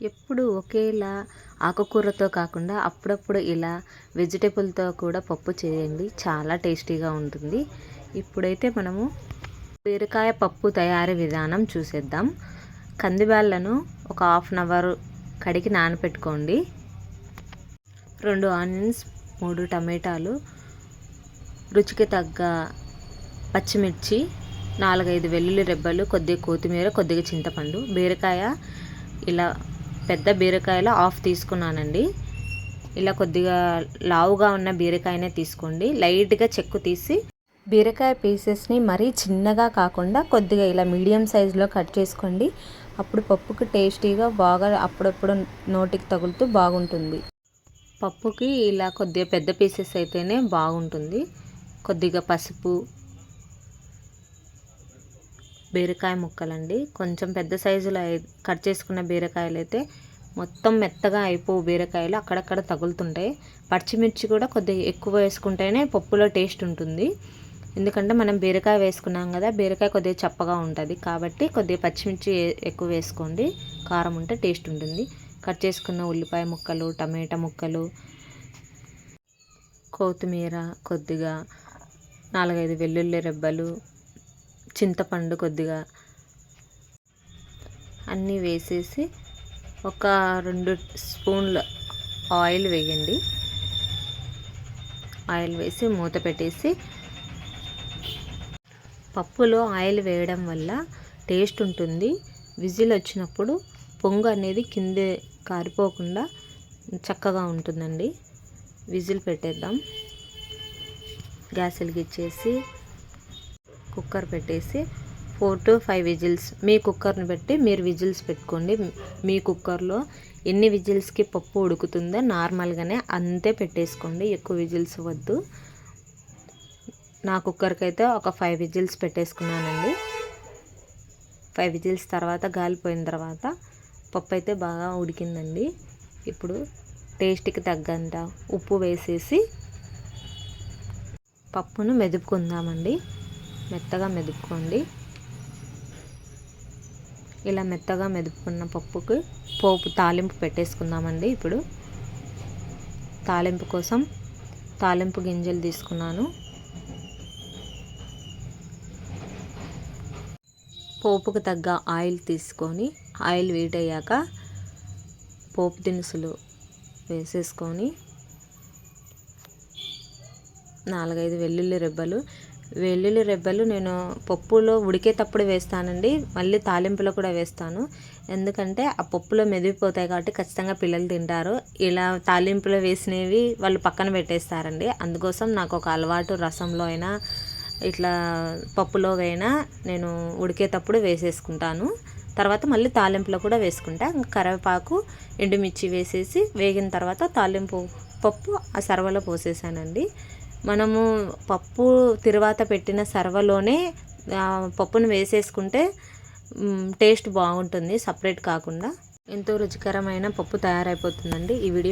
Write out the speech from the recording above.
ఎప్పుడు ఒకేలా ఆకుకూరతో కాకుండా అప్పుడప్పుడు ఇలా వెజిటేబుల్తో కూడా పప్పు చేయండి. చాలా టేస్టీగా ఉంటుంది. ఇప్పుడైతే మనము బీరకాయ పప్పు తయారీ విధానం చూసేద్దాం. కందిబ్యాళ్ళను ఒక హాఫ్ అన్ అవర్ కడిగి నానబెట్టుకోండి రెండు ఆనియన్స్ మూడు టమాటాలు రుచికి తగ్గ పచ్చిమిర్చి నాలుగైదు వెల్లుల్లి రెబ్బలు కొద్దిగా కొత్తిమీర కొద్దిగా చింతపండు బీరకాయ ఇలా పెద్ద బీరకాయలో హాఫ్ తీసుకున్నానండి. ఇలా కొద్దిగా లావుగా ఉన్న బీరకాయనే తీసుకోండి. లైట్గా చెక్కు తీసి బీరకాయ పీసెస్ని మరీ చిన్నగా కాకుండా కొద్దిగా ఇలా మీడియం సైజులో కట్ చేసుకోండి. అప్పుడు పప్పుకి టేస్టీగా బాగా అప్పుడప్పుడు నోటికి తగులుతూ బాగుంటుంది. పప్పుకి ఇలా కొద్దిగా పెద్ద పీసెస్ అయితేనే బాగుంటుంది. కొద్దిగా పసుపు బీరకాయ ముక్కలండి. కొంచెం పెద్ద సైజులో కట్ చేసుకున్న బీరకాయలు అయితే మొత్తం మెత్తగా అయిపోవు బీరకాయలు. అక్కడక్కడ తగులుతుంటాయి. పచ్చిమిర్చి కూడా కొద్దిగా ఎక్కువ వేసుకుంటేనే పప్పులో టేస్ట్ ఉంటుంది. ఎందుకంటే మనం బీరకాయ వేసుకున్నాం కదా బీరకాయ కొద్దిగా చప్పగా ఉంటుంది. కాబట్టి కొద్దిగా పచ్చిమిర్చి ఎక్కువ వేసుకోండి. కారం ఉంటే టేస్ట్ ఉంటుంది. కట్ చేసుకున్న ఉల్లిపాయ ముక్కలు టమాటా ముక్కలు కొత్తిమీర కొద్దిగా నాలుగైదు వెల్లుల్లి రెబ్బలు చింతపండు కొద్దిగా అన్నీ వేసేసి ఒక రెండు స్పూన్ల ఆయిల్ వేయండి. ఆయిల్ వేసి మూత పెట్టేసి పప్పులో ఆయిల్ వేయడం వల్ల టేస్ట్ ఉంటుంది. విజిల్ వచ్చినప్పుడు పొంగు అనేది కిందే కారిపోకుండా చక్కగా ఉంటుందండి. విజిల్ పెట్టేద్దాం. గ్యాస్ వెలిగించేసి కుక్కర్ పెట్టేసి ఫోర్ టు ఫైవ్ విజిల్స్ మీ కుక్కర్ని బట్టి మీరు విజిల్స్ పెట్టుకోండి. మీ కుక్కర్లో ఎన్ని విజిల్స్కి పప్పు ఉడుకుతుందో నార్మల్గానే అంతే పెట్టేసుకోండి. ఎక్కువ విజిల్స్ వద్దు. నా కుక్కర్కి అయితే ఒక ఫైవ్ విజిల్స్ పెట్టేసుకున్నానండి. ఫైవ్ విజిల్స్ తర్వాత గాలిపోయిన తర్వాత పప్పు అయితే బాగా ఉడికిందండి. ఇప్పుడు టేస్ట్కి తగ్గంత ఉప్పు వేసేసి పప్పును మెదుపుకుందామండి. మెత్తగా మెదుపుకోండి. ఇలా మెత్తగా మెదుపుకున్న పప్పుకి పోపు తాలింపు పెట్టేసుకుందామండి ఇప్పుడు. తాలింపు కోసం తాలింపు గింజలు తీసుకున్నాను. పోపుకు తగ్గ ఆయిల్ తీసుకొని ఆయిల్ వేడయ్యాక పోపు దినుసులు వేసేసుకొని నాలుగైదు వెల్లుల్లి రెబ్బలు వెల్లుల్లి రెబ్బలు నేను పప్పులో ఉడికేటప్పుడు వేస్తానండి. మళ్ళీ తాలింపులో కూడా వేస్తాను. ఎందుకంటే ఆ పప్పులో మెదిగిపోతాయి కాబట్టి ఖచ్చితంగా పిల్లలు తింటారు. ఇలా తాలింపులో వేసినవి వాళ్ళు పక్కన పెట్టేస్తారండి. అందుకోసం నాకు ఒక అలవాటు రసంలో అయినా ఇట్లా పప్పులో అయినా నేను ఉడికేటప్పుడు వేసేసుకుంటాను. తర్వాత మళ్ళీ తాలింపులో కూడా వేసుకుంటా. కరివేపాకు ఎండుమిర్చి వేసేసి వేగిన తర్వాత తాలింపు పప్పు ఆ సర్వలో పోసేసానండి. మనము పప్పు తిరువాత పెట్టిన సర్వలోనే పప్పును వేసేసుకుంటే టేస్ట్ బాగుంటుంది సపరేట్ కాకుండా. ఎంతో రుచికరమైన పప్పు తయారైపోతుందండి ఈ వీడియో.